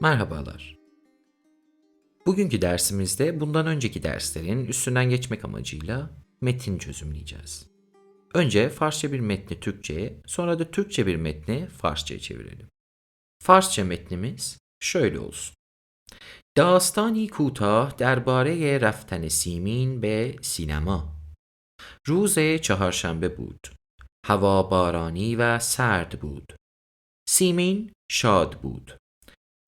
Merhabalar. Bugünkü dersimizde bundan önceki derslerin üstünden geçmek amacıyla metin çözümleyeceğiz. Önce Farsça bir metni Türkçe'ye, sonra da Türkçe bir metni Farsça'ya çevirelim. Farsça metnimiz şöyle olsun. داستانی کوتاه درباره رفتن سیمین به سینما روز چهارشنبه بود هوا بارانی و سرد بود سیمین شاد بود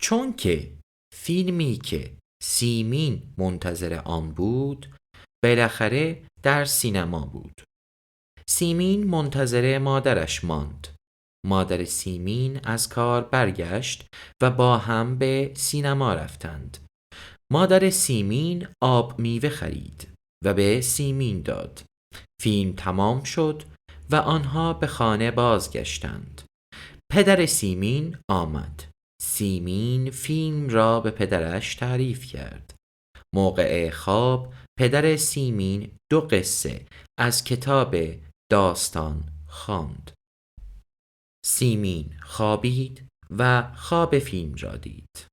چون که فیلمی که سیمین منتظر آن بود بالاخره در سینما بود. سیمین منتظر مادرش ماند. مادر سیمین از کار برگشت و با هم به سینما رفتند. مادر سیمین آب میوه خرید و به سیمین داد. فیلم تمام شد و آنها به خانه بازگشتند. پدر سیمین آمد. سیمین فیلم را به پدرش تعریف کرد موقع خواب پدر سیمین دو قصه از کتاب داستان خواند Simin خوابید ve خواب film را did.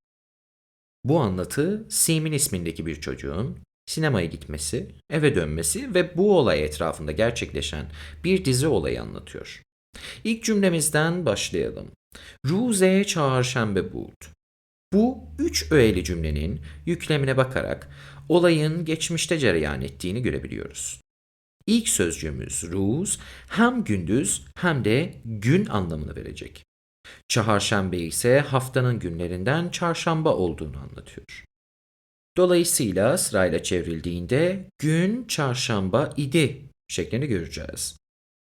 Bu anlatı Simin ismindeki bir çocuğun sinemaya gitmesi, eve dönmesi ve bu olay etrafında gerçekleşen bir dizi olayı anlatıyor. İlk cümlemizden başlayalım. Ruze çarşembe bud. Bu üç öğeli cümlenin yüklemine bakarak olayın geçmişte cereyan ettiğini görebiliyoruz. İlk sözcüğümüz ruz hem gündüz hem de gün anlamını verecek. Çarşamba ise haftanın günlerinden çarşamba olduğunu anlatıyor. Dolayısıyla sırayla çevrildiğinde gün çarşamba idi şeklini göreceğiz.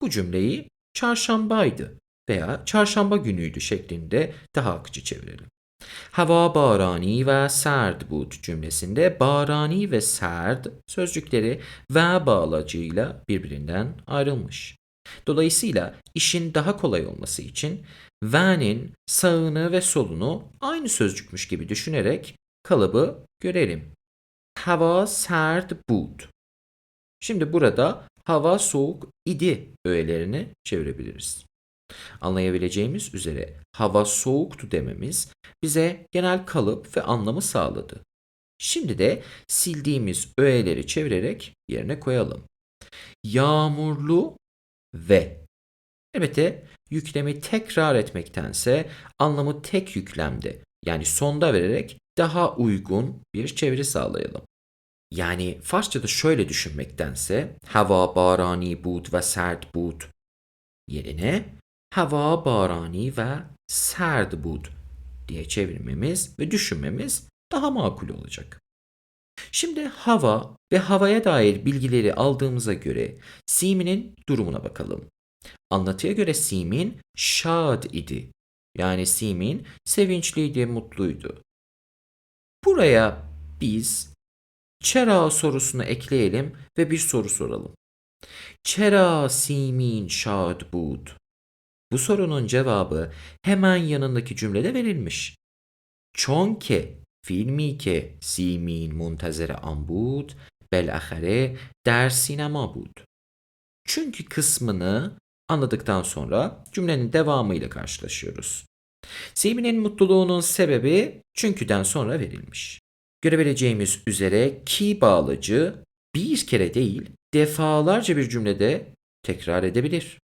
Bu cümleyi çarşambaydı veya çarşamba günüydü şeklinde daha akıcı çevirelim. Hava barani ve serd bud cümlesinde barani ve serd sözcükleri ve bağlacıyla birbirinden ayrılmış. Dolayısıyla işin daha kolay olması için ve'nin sağını ve solunu aynı sözcükmüş gibi düşünerek kalıbı görelim. Hava serd bud. Şimdi burada hava soğuk idi öğelerini çevirebiliriz. Anlayabileceğimiz üzere hava soğuktu dememiz bize genel kalıp ve anlamı sağladı. Şimdi de sildiğimiz öğeleri çevirerek yerine koyalım. Yağmurlu ve Elbette yüklemi tekrar etmektense anlamı tek yüklemde yani sonda vererek daha uygun bir çeviri sağlayalım. Yani Farsçada şöyle düşünmektense hava barani bud ve sert bud yerine hava barani ve serd bud diye çevirmemiz ve düşünmemiz daha makul olacak. Şimdi hava ve havaya dair bilgileri aldığımıza göre Simin'in durumuna bakalım. Anlatıya göre Simin şad idi. Yani Simin sevinçliydi, mutluydu. Buraya biz çera sorusunu ekleyelim ve bir soru soralım. Çera Simin şad bud. Bu sorunun cevabı hemen yanındaki cümlede verilmiş. Çünkü filmi ki Simin muntazere an bud, belahare der sinema bud. Çünkü kısmını anladıktan sonra cümlenin devamıyla karşılaşıyoruz. Simin'in mutluluğunun sebebi çünküden sonra verilmiş. Görebileceğimiz üzere ki bağlacı bir kere değil defalarca bir cümlede tekrar edebilir.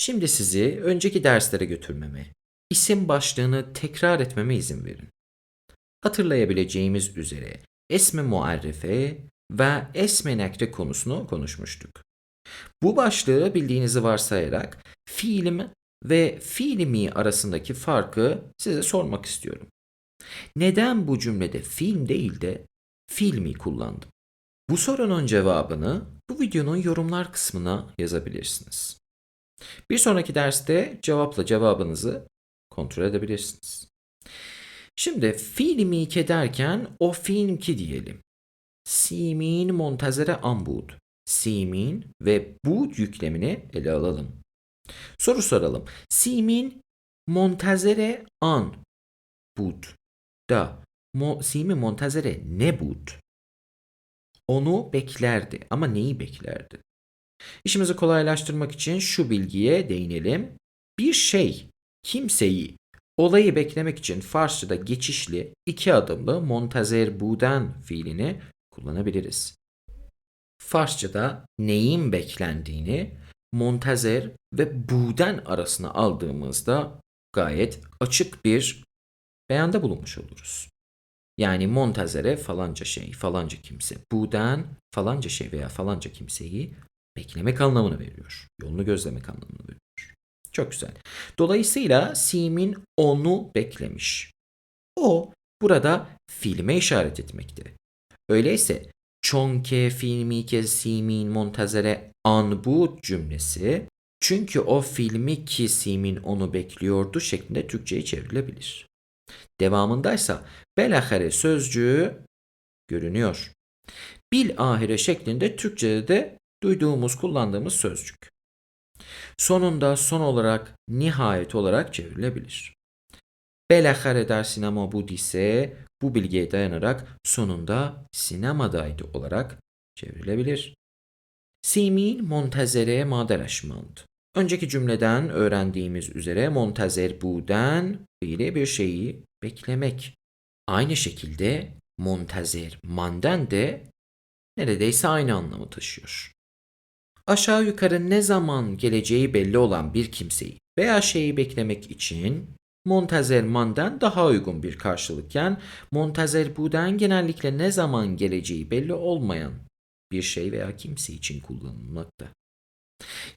Şimdi sizi önceki derslere götürmeme, isim başlığını tekrar etmeme izin verin. Hatırlayabileceğimiz üzere esme muarrefe ve esme nekre konusunu konuşmuştuk. Bu başlığı bildiğinizi varsayarak film ve filmi arasındaki farkı size sormak istiyorum. Neden bu cümlede film değil de filmi kullandım? Bu sorunun cevabını bu videonun yorumlar kısmına yazabilirsiniz. Bir sonraki derste cevapla cevabınızı kontrol edebilirsiniz. Şimdi filmi ki derken o film ki diyelim. Simin montazere ambud. Simin ve bud yüklemini ele alalım. Soru soralım. Simin montazere an bud da mo, Simin montazere ne bud? Onu beklerdi ama neyi beklerdi? İşimizi kolaylaştırmak için şu bilgiye değinelim. Bir şey kimseyi olayı beklemek için Farsçada geçişli iki adımlı montazer buden fiilini kullanabiliriz. Farsçada neyin beklendiğini montazer ve buden arasına aldığımızda gayet açık bir beyanda bulunmuş oluruz. Yani montazere falanca şey, falanca kimse. Buden falanca şey veya falanca kimseyi beklemek anlamını veriyor. Yolunu gözlemek anlamını veriyor. Çok güzel. Dolayısıyla Sim'in onu beklemiş. O burada filme işaret etmekte. Öyleyse çonke filmi ke Sim'in montazere an bu cümlesi çünkü o filmi ki Sim'in onu bekliyordu şeklinde Türkçe'ye çevrilebilir. Devamındaysa belahare sözcüğü görünüyor. Bil ahire şeklinde Türkçe'de de duyduğumuz, kullandığımız sözcük. Sonunda son olarak nihayet olarak çevrilebilir. Belahare der sinema bud ise bu bilgiye dayanarak sonunda sinemadaydı olarak çevrilebilir. Simin montazere maderaşmand. Önceki cümleden öğrendiğimiz üzere montazer buden fiili bir şeyi beklemek. Aynı şekilde montazer manden de neredeyse aynı anlamı taşıyor. Aşağı yukarı ne zaman geleceği belli olan bir kimseyi veya şeyi beklemek için montazer manden daha uygun bir karşılıkken montazer buden genellikle ne zaman geleceği belli olmayan bir şey veya kimse için kullanılmakta.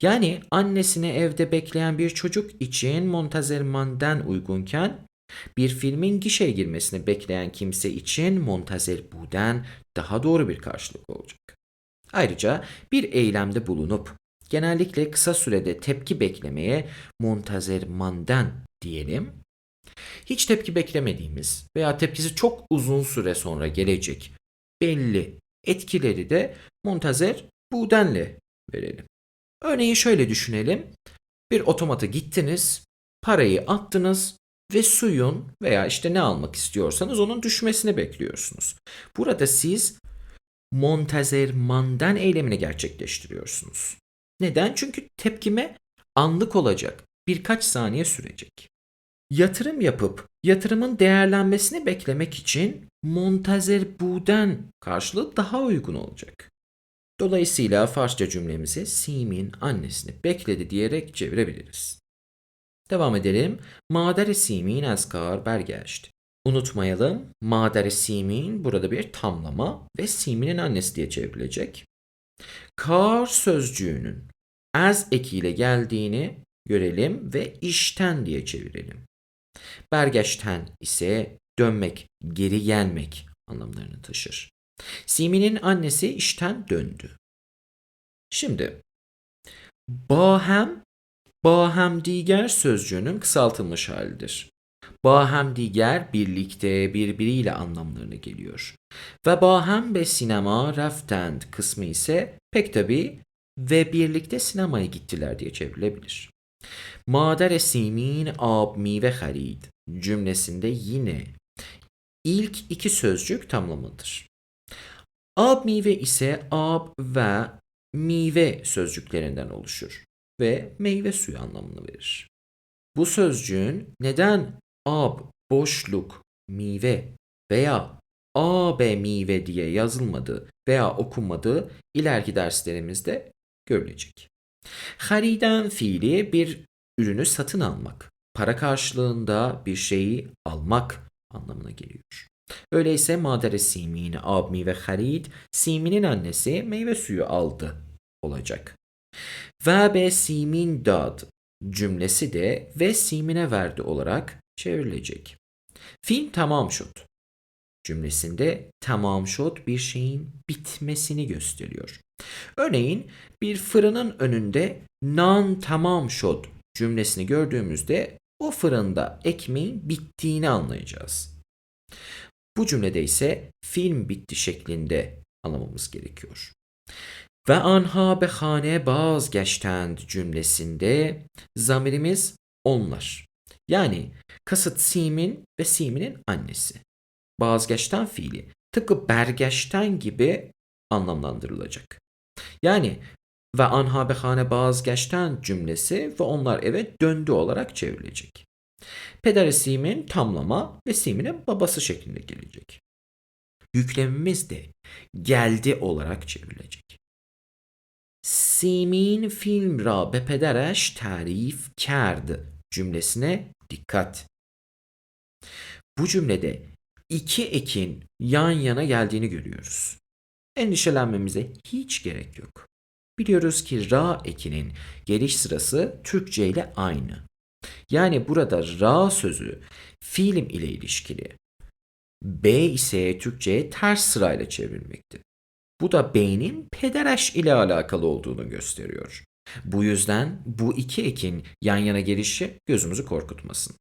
Yani annesini evde bekleyen bir çocuk için montazerman'den uygunken bir filmin gişeye girmesini bekleyen kimse için montazer buden daha doğru bir karşılık olacak. Ayrıca bir eylemde bulunup genellikle kısa sürede tepki beklemeye montazerman'den diyelim. Hiç tepki beklemediğimiz veya tepkisi çok uzun süre sonra gelecek belli etkileri de montazer budenle verelim. Örneğin şöyle düşünelim. Bir otomata gittiniz, parayı attınız ve suyun veya işte ne almak istiyorsanız onun düşmesini bekliyorsunuz. Burada siz montazermandan eylemini gerçekleştiriyorsunuz. Neden? Çünkü tepkime anlık olacak. Birkaç saniye sürecek. Yatırım yapıp yatırımın değerlenmesini beklemek için montazer buden karşılığı daha uygun olacak. Dolayısıyla Farsça cümlemizi Sim'in annesini bekledi diyerek çevirebiliriz. Devam edelim. Madere Sim'in eskar bergerşti. Unutmayalım, Madere Sim'in burada bir tamlama ve Sim'inin annesi diye çevrilecek. Kar sözcüğünün az ekiyle geldiğini görelim ve işten diye çevirelim. Bergeçten ise dönmek, geri gelmek anlamlarını taşır. Simi'nin annesi işten döndü. Şimdi bahem bahem diğer sözcüğünün kısaltılmış halidir. Bahem diğer birlikte birbiriyle anlamlarına geliyor. Ve bahem ve sinema raftend kısmı ise pek tabi ve birlikte sinemaya gittiler diye çevrilebilir. Mader simin ab mi ve harid cümlesinde yine ilk iki sözcük tamlamadır. Ab meyve ise ab ve meyve sözcüklerinden oluşur ve meyve suyu anlamını verir. Bu sözcüğün neden ab boşluk meyve veya AB meyve diye yazılmadığı veya okunmadığı ileriki derslerimizde görülecek. Hariden fiili bir ürünü satın almak, para karşılığında bir şeyi almak anlamına geliyor. Öyleyse madere simini abmi ve harid siminin annesi meyve suyu aldı olacak. Ve be simin dad cümlesi de ve simine verdi olarak çevrilecek. Film tamam şut cümlesinde tamam şut bir şeyin bitmesini gösteriyor. Örneğin bir fırının önünde nan tamam şut cümlesini gördüğümüzde o fırında ekmeğin bittiğini anlayacağız. Bu cümlede ise film bitti şeklinde anlamamız gerekiyor. Ve anha behane bazgeçtend cümlesinde zamirimiz onlar. Yani kasıt Sim'in ve Sim'inin annesi. Bazgeçten fiili tıpkı bergeçten gibi anlamlandırılacak. Yani ve anha behane bazgeçten cümlesi ve onlar eve döndü olarak çevrilecek. Peder Sim'in tamlama ve Sim'in babası şeklinde gelecek. Yüklemimiz de geldi olarak çevrilecek. Simin film ra be pedereş tarif kerdi cümlesine dikkat. Bu cümlede iki ekin yan yana geldiğini görüyoruz. Endişelenmemize hiç gerek yok. Biliyoruz ki ra ekinin geliş sırası Türkçe ile aynı. Yani burada ra sözü film ile ilişkili. B ise Türkçe'ye ters sırayla çevrilmekte. Bu da B'nin pedereş ile alakalı olduğunu gösteriyor. Bu yüzden bu iki ekin yan yana gelişi gözümüzü korkutmasın.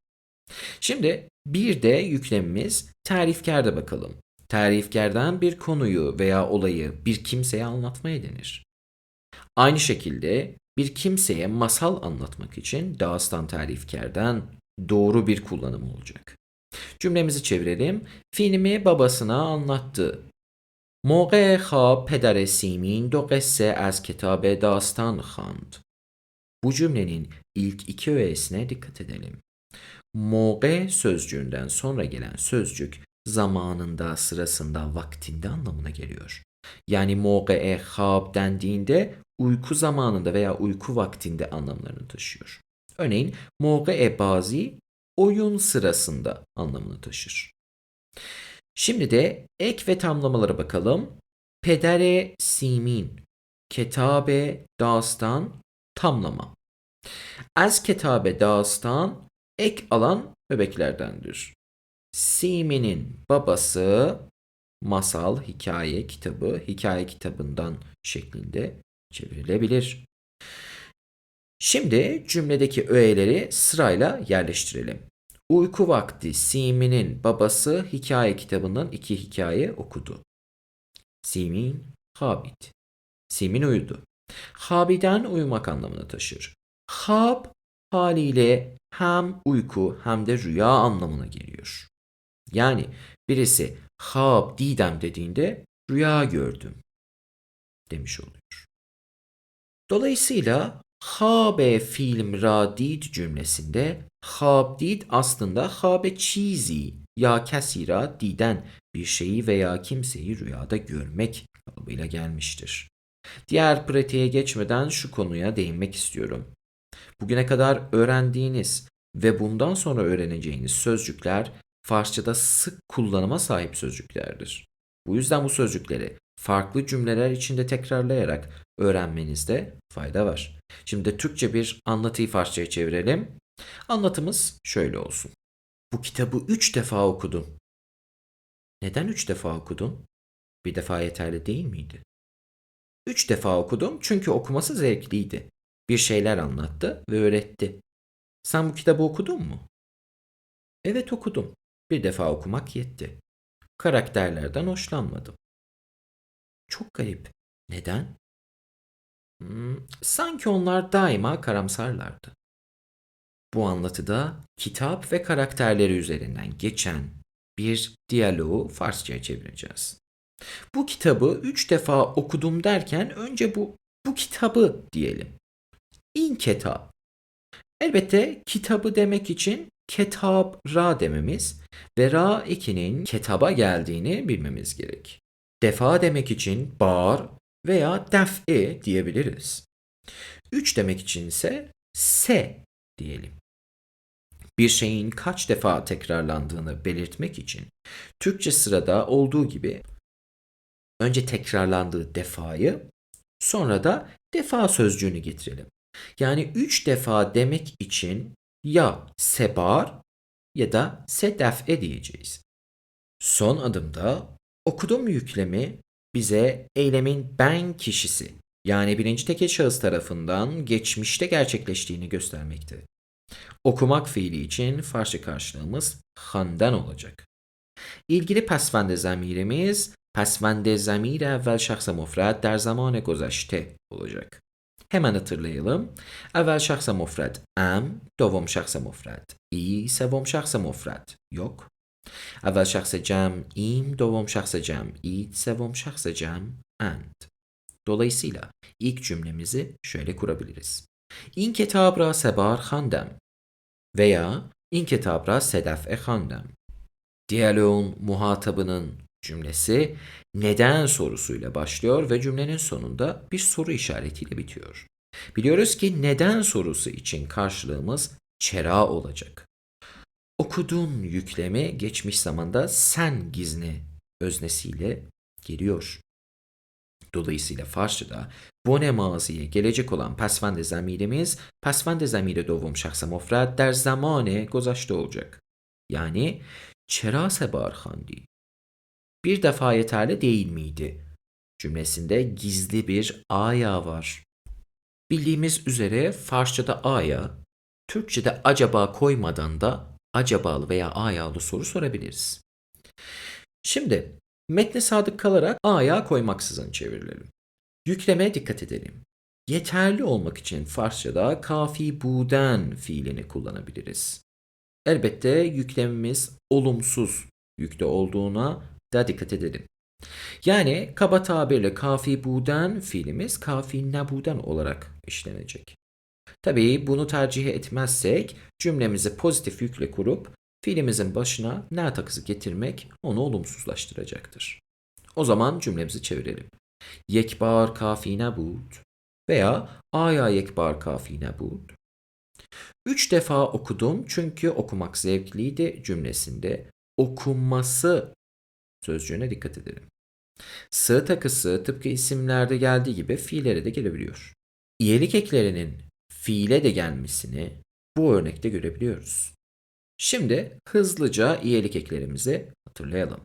Şimdi bir de yüklemimiz tarifkarda bakalım. Tarifkardan bir konuyu veya olayı bir kimseye anlatmaya denir. Aynı şekilde bir kimseye masal anlatmak için dastan tarifkardan doğru bir kullanım olacak. Cümlemizi çevirelim. Filmi babasına anlattı. موقع خواب پدر سیمین دو قصه از کتاب داستان خواند. Bu cümlenin ilk iki öğesine dikkat edelim. Moğe sözcüğünden sonra gelen sözcük zamanında, sırasında, vaktinde anlamına geliyor. Yani moğe hab dendiğinde uyku zamanında veya uyku vaktinde anlamlarını taşıyor. Örneğin moğe bazi oyun sırasında anlamını taşır. Şimdi de ek ve tamlamalara bakalım. Pedere simin, ketabe dastan, tamlama. Az ketabe dastan ek alan öbeklerdendir. Simin'in babası masal, hikaye kitabı, hikaye kitabından şeklinde çevrilebilir. Şimdi cümledeki öğeleri sırayla yerleştirelim. Uyku vakti Simi'nin babası hikaye kitabından iki hikaye okudu. Simin, Habit. Simin uyudu. Habiden uyumak anlamına taşır. Hab haliyle hem uyku hem de rüya anlamına geliyor. Yani birisi hab didem dediğinde rüya gördüm demiş oluyor. Dolayısıyla habe film ra did cümlesinde hab did aslında habe çizi ya kesira diden bir şeyi veya kimseyi rüyada görmek kalıbıyla gelmiştir. Diğer pratiğe geçmeden şu konuya değinmek istiyorum. Bugüne kadar öğrendiğiniz ve bundan sonra öğreneceğiniz sözcükler Farsçada sık kullanıma sahip sözcüklerdir. Bu yüzden bu sözcükleri farklı cümleler içinde tekrarlayarak öğrenmenizde fayda var. Şimdi Türkçe bir anlatıyı Farsçaya çevirelim. Anlatımız şöyle olsun. Bu kitabı üç defa okudum. Neden üç defa okudun? Bir defa yeterli değil miydi? Üç defa okudum çünkü okuması zevkliydi. Bir şeyler anlattı ve öğretti. Sen bu kitabı okudun mu? Evet okudum. Bir defa okumak yetti. Karakterlerden hoşlanmadım. Çok garip. Neden? Hmm, sanki onlar daima karamsarlardı. Bu anlatıda kitap ve karakterleri üzerinden geçen bir diyaloğu Farsçaya çevireceğiz. Bu kitabı üç defa okudum derken önce bu bu kitabı diyelim. İn kitap. Elbette kitabı demek için ketap ra dememiz ve ra ekinin ketaba geldiğini bilmemiz gerek. Defa demek için bar veya def'e diyebiliriz. Üç demek için ise se diyelim. Bir şeyin kaç defa tekrarlandığını belirtmek için Türkçe sırada olduğu gibi önce tekrarlandığı defayı sonra da defa sözcüğünü getirelim. Yani üç defa demek için ya sebar ya da sedef'e diyeceğiz. Son adımda okudum yüklemi bize eylemin ben kişisi yani birinci tekil şahıs tarafından geçmişte gerçekleştiğini göstermekte. Okumak fiili için Farsça karşılığımız handan olacak. İlgili pasvende zamirimiz pasvende zamir evvel şahsa mufrad der zamane gozaşte olacak. Hemen hatırlayalım. Evvel şahsa mufrad am, dovom şahsa mufrad i, sevom şahsa mufrad yok. Evvel şahsa cem im, dovom şahsa cem id, sevom şahsa cem and. Dolayısıyla ilk cümlemizi şöyle kurabiliriz. İn kitab ra sebar handem veya این کتاب را سه دفعه خواندم. Diyaloğun muhatabının cümlesi neden sorusuyla başlıyor ve cümlenin sonunda bir soru işaretiyle bitiyor. Biliyoruz ki neden sorusu için karşılığımız çera olacak. Okudun yüklemi geçmiş zamanda sen gizli öznesiyle geliyor. Dolayısıyla Farsçada bone maziye gelecek olan pasvende zamirimiz pasvende zamiri dovom şahsa mufrad der zamane gozashte olacak. Yani çera sebar handi. Bir defa yeterli değil miydi? Cümlesinde gizli bir aya var. Bildiğimiz üzere Farsçada aya, Türkçede acaba koymadan da acabalı veya ayalı soru sorabiliriz. Şimdi metne sadık kalarak aya koymaksızın çevirilelim. Yükleme dikkat edelim. Yeterli olmak için Farsçada kafi buden fiilini kullanabiliriz. Elbette yüklemimiz olumsuz yükte olduğuna da dikkat edelim. Yani kaba tabirle kafi buden fiilimiz kafi nebuden olarak işlenecek. Tabii bunu tercih etmezsek cümlemizi pozitif yükle kurup fiilimizin başına ne takısı getirmek onu olumsuzlaştıracaktır. O zaman cümlemizi çevirelim. Yekbar kafi nebud veya aya yekbar kafi nebud. Üç defa okudum çünkü okumak zevkliydi cümlesinde okunması sözcüğüne dikkat edelim. Sığ takısı tıpkı isimlerde geldiği gibi fiillere de gelebiliyor. İyelik eklerinin fiile de gelmesini bu örnekte görebiliyoruz. Şimdi hızlıca iyelik eklerimizi hatırlayalım.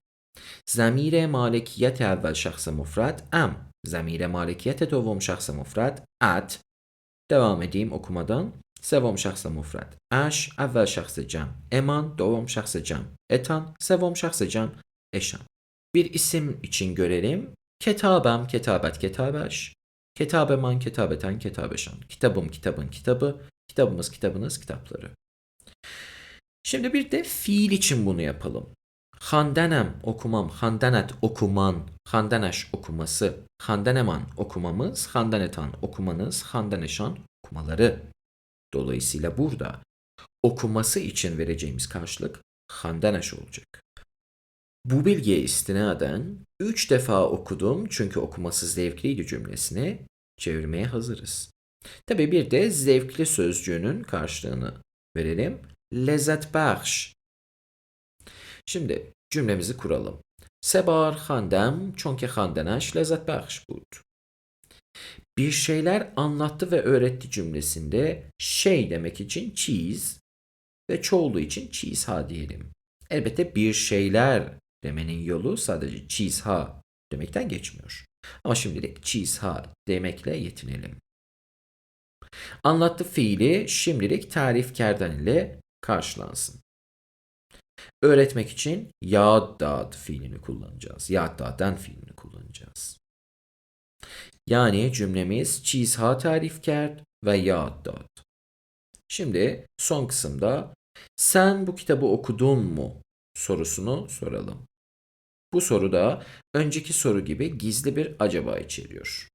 Zamire malikiyet evvel şahsa mufrad em. Zamire malikiyet dovom şahsa mufrad at. Devam edeyim okumadan. Sevom şahsa mufrad. Aş evvel şahsa cem. Eman dovom şahsa cem. Etan sevom şahsa cem. Eşan. Bir isim için görelim. Ketabem, ketabet, ketabeş. Ketabeman, ketabeten, ketabeşan. Kitabım, kitabın, kitabı. Kitabımız, kitabınız, kitapları. Şimdi bir de fiil için bunu yapalım. Handenem okumam, handenet okuman, handeneş okuması, handeneman okumamız, handenetan okumanız, handeneşan okumaları. Dolayısıyla burada okuması için vereceğimiz karşılık handeneş olacak. Bu bilgiye istinaden üç defa okudum çünkü okuması zevkliydi cümlesini çevirmeye hazırız. Tabi bir de zevkli sözcüğünün karşılığını verelim. Lezzet bahş. Şimdi cümlemizi kuralım. Sebar handem çünkü handenaş lezzet bahş bud. Bir şeyler anlattı ve öğretti cümlesinde şey demek için cheese ve çoğulu için cheese ha diyelim. Elbette bir şeyler demenin yolu sadece cheese ha demekten geçmiyor. Ama şimdilik cheese ha demekle yetinelim. Anlattı fiili şimdilik tarifkerden ile karşılansın. Öğretmek için yad fiilini kullanacağız. Yad daden fiilini kullanacağız. Yani cümlemiz cheese ha tarifker ve yad dad. Şimdi son kısımda sen bu kitabı okudun mu sorusunu soralım. Bu soru da önceki soru gibi gizli bir acaba içeriyor.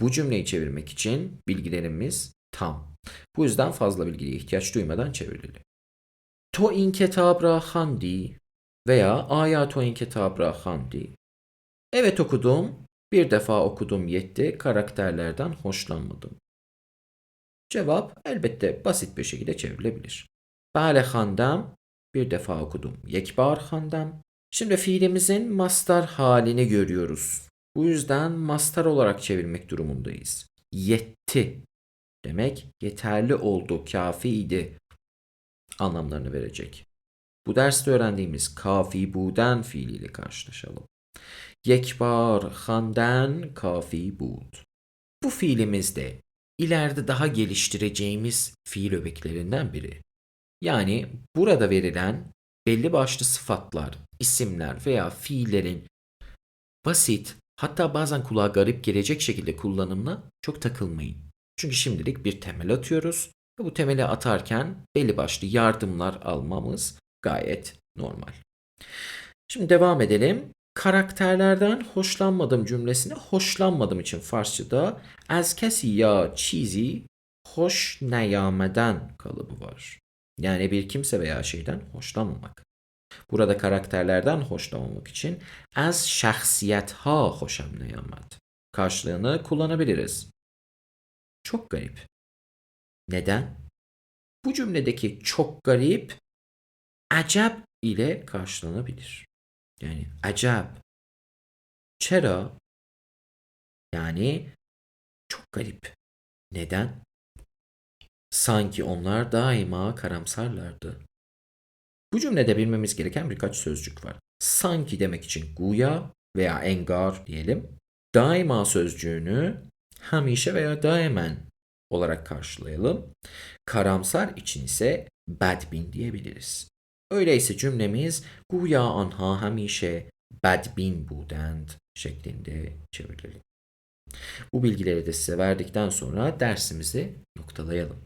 Bu cümleyi çevirmek için bilgilerimiz tam. Bu yüzden fazla bilgiye ihtiyaç duymadan çevrilelim. To in kitab ra handi veya aya to in kitab ra handi. Evet okudum, bir defa okudum yetti, karakterlerden hoşlanmadım. Cevap elbette basit bir şekilde çevrilebilir. Bale handam, bir defa okudum. Yekbar handam, Şimdi fiilimizin mastar halini görüyoruz. Bu yüzden mastar olarak çevirmek durumundayız. Yetti demek yeterli oldu, kafiydi anlamlarını verecek. Bu derste öğrendiğimiz kafi buden fiiliyle karşılaşalım. Yekbar handen kafi bud. Bu fiilimiz de ileride daha geliştireceğimiz fiil öbeklerinden biri. Yani burada verilen belli başlı sıfatlar, isimler veya fiillerin basit hatta bazen kulağa garip gelecek şekilde kullanımına çok takılmayın. Çünkü şimdilik bir temel atıyoruz ve bu temeli atarken belli başlı yardımlar almamız gayet normal. Şimdi devam edelim. Karakterlerden hoşlanmadım cümlesini hoşlanmadım için Farsçada az kesi ya çizi hoş neyameden kalıbı var. Yani bir kimse veya şeyden hoşlanmamak. Burada karakterlerden hoşlanmamak için az şahsiyet ha hoşam neyamad. Karşılığını kullanabiliriz. Çok garip. Neden? Bu cümledeki çok garip acab ile karşılanabilir. Yani acab. Çera yani çok garip. Neden? Sanki onlar daima karamsarlardı. Bu cümlede bilmemiz gereken birkaç sözcük var. Sanki demek için guya veya engar diyelim. Daima sözcüğünü hamişe veya daimen olarak karşılayalım. Karamsar için ise badbin diyebiliriz. Öyleyse cümlemiz guya anha hamişe badbin budend şeklinde çevrilelim. Bu bilgileri de size verdikten sonra dersimizi noktalayalım.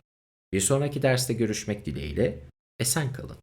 Bir sonraki derste görüşmek dileğiyle esen kalın.